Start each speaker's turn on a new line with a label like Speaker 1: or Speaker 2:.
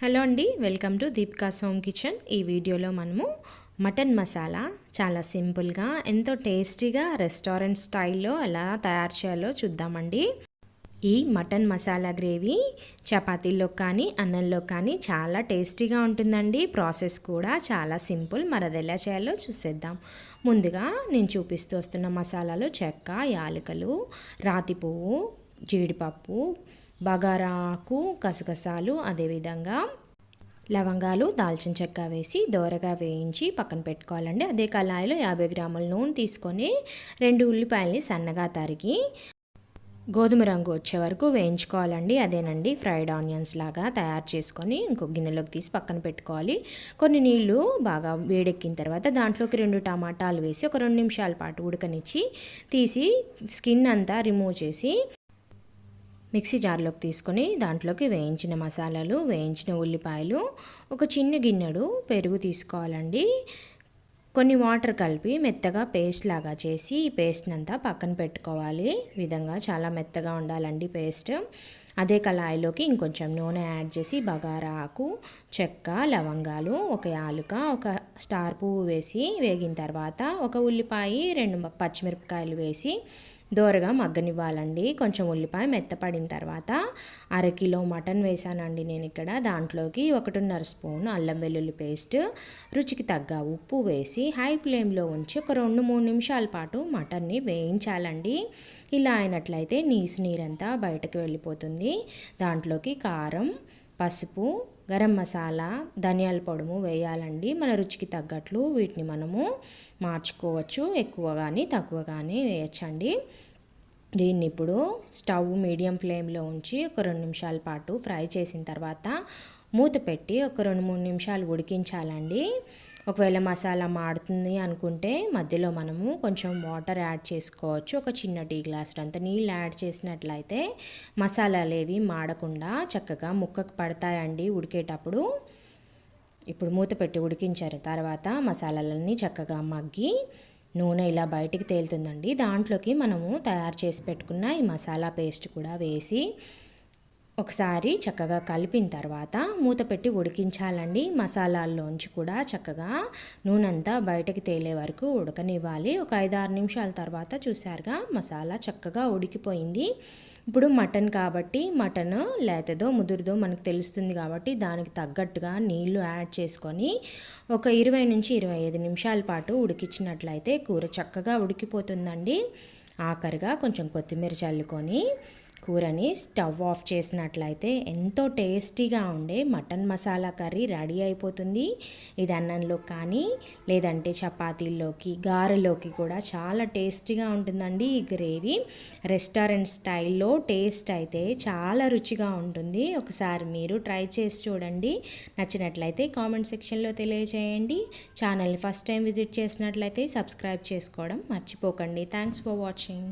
Speaker 1: Hello అండి welcome to Deepika Som kitchen. ఈ వీడియోలో మనము మటన్ మసాలా చాలా సింపుల్గా ఎంతో టేస్టీగా రెస్టారెంట్ స్టైల్లో ఎలా తయారు చేయాలో చూద్దామండి. ఈ మటన్ మసాలా గ్రేవీ చపాతీల్లో కానీ అన్నంలో కానీ చాలా టేస్టీగా ఉంటుందండి. ప్రాసెస్ కూడా చాలా సింపుల్. మరి అది ఎలా చేయాలో చూసేద్దాం. ముందుగా నేను చూపిస్తూ వస్తున్న మసాలాలు చెక్క యాలకులు రాతి పువ్వు జీడిపప్పు బగారాకు గసగసాలు అదేవిధంగా లవంగాలు దాల్చిన చెక్క వేసి దోరగా వేయించి పక్కన పెట్టుకోవాలండి. అదే కళాయిలో యాభై గ్రాముల నూనె తీసుకొని రెండు ఉల్లిపాయలని సన్నగా తరిగి గోధుమ రంగు వచ్చే వరకు వేయించుకోవాలండి. అదేనండి ఫ్రైడ్ ఆనియన్స్ లాగా తయారు చేసుకొని ఇంకో గిన్నెలోకి తీసి పక్కన పెట్టుకోవాలి. కొన్ని నీళ్ళు బాగా వేడెక్కిన తర్వాత దాంట్లోకి రెండు టమాటాలు వేసి ఒక రెండు నిమిషాల పాటు ఉడకనిచ్చి తీసి స్కిన్ అంతా రిమూవ్ చేసి మిక్సీ జార్లోకి తీసుకొని దాంట్లోకి వేయించిన మసాలాలు వేయించిన ఉల్లిపాయలు ఒక చిన్న గిన్నెడు పెరుగు తీసుకోవాలండి. కొన్ని వాటర్ కలిపి మెత్తగా పేస్ట్ లాగా చేసి ఈ పేస్ట్ని అంతా పక్కన పెట్టుకోవాలి. విధంగా చాలా మెత్తగా ఉండాలండి పేస్ట్. అదే కళాయిలోకి ఇంకొంచెం నూనె యాడ్ చేసి బగారా ఆకు చెక్క లవంగాలు ఒక యాలుక ఒక స్టార్ పువ్వు వేసి వేగిన తర్వాత ఒక ఉల్లిపాయ రెండు పచ్చిమిరపకాయలు వేసి దోరగా మగ్గనివ్వాలండి. కొంచెం ఉల్లిపాయ మెత్తపడిన తర్వాత అరకిలో మటన్ వేసానండి నేను ఇక్కడ. దాంట్లోకి ఒకటిన్నర స్పూన్ అల్లం వెల్లుల్లి పేస్ట్ రుచికి తగ్గ ఉప్పు వేసి హై ఫ్లేమ్లో ఉంచి ఒక రెండు మూడు నిమిషాల పాటు మటన్ని వేయించాలండి. ఇలా అయినట్లయితే నీసు నీరంతా బయటకు వెళ్ళిపోతుంది. దాంట్లోకి కారం పసుపు గరం మసాలా ధనియాల పొడుము వేయాలండి. మన రుచికి తగ్గట్లు వీటిని మనము మార్చుకోవచ్చు. ఎక్కువ కానీ తక్కువ కానీ వేయచ్చండి. దీన్ని ఇప్పుడు స్టవ్ మీడియం ఫ్లేమ్లో ఉంచి ఒక రెండు నిమిషాల పాటు ఫ్రై చేసిన తర్వాత మూత పెట్టి ఒక రెండు మూడు నిమిషాలు ఉడికించాలండి. ఒకవేళ మసాలా మాడుతుంది అనుకుంటే మధ్యలో మనము కొంచెం వాటర్ యాడ్ చేసుకోవచ్చు. ఒక చిన్న టీ గ్లాస్ అంత నీళ్ళు యాడ్ చేసినట్లయితే మసాలాలు ఏవి మాడకుండా చక్కగా ముక్కకు పడతాయండి ఉడికేటప్పుడు. ఇప్పుడు మూత పెట్టి ఉడికించారు. తర్వాత మసాలాలన్నీ చక్కగా మగ్గి నూనె ఇలా బయటికి తేలుతుందండి. దాంట్లోకి మనము తయారు చేసి పెట్టుకున్న ఈ మసాలా పేస్ట్ కూడా వేసి ఒకసారి చక్కగా కలిపిన తర్వాత మూత పెట్టి ఉడికించాలండి. మసాలాల్లోంచి కూడా చక్కగా నూనె అంతా బయటకి తేలే వరకు ఉడకనివ్వాలి. ఒక ఐదు ఆరు నిమిషాల తర్వాత చూసారుగా మసాలా చక్కగా ఉడికిపోయింది. ఇప్పుడు మటన్ కాబట్టి మటన్ లేతదో ముదురుదో మనకు తెలుస్తుంది కాబట్టి దానికి తగ్గట్టుగా నీళ్ళు యాడ్ చేసుకొని ఒక ఇరవై నుంచి ఇరవై ఐదు నిమిషాల పాటు ఉడికించినట్లయితే కూర చక్కగా ఉడికిపోతుందండి. ఆఖరిగా కొంచెం కొత్తిమీర చల్లుకొని కూరని స్టవ్ ఆఫ్ చేసినట్లయితే ఎంతో టేస్టీగా ఉండే మటన్ మసాలా కర్రీ రెడీ అయిపోతుంది. ఇది అన్నంలో కానీ లేదంటే చపాతీల్లోకి గారెలోకి కూడా చాలా టేస్టీగా ఉంటుందండి ఈ గ్రేవీ. రెస్టారెంట్ స్టైల్లో టేస్ట్ అయితే చాలా రుచిగా ఉంటుంది. ఒకసారి మీరు ట్రై చేసి చూడండి. నచ్చినట్లయితే కామెంట్ సెక్షన్లో తెలియజేయండి. ఛానల్ని ఫస్ట్ టైం విజిట్ చేసినట్లయితే సబ్స్క్రైబ్ చేసుకోవడం మర్చిపోకండి. Thanks for watching.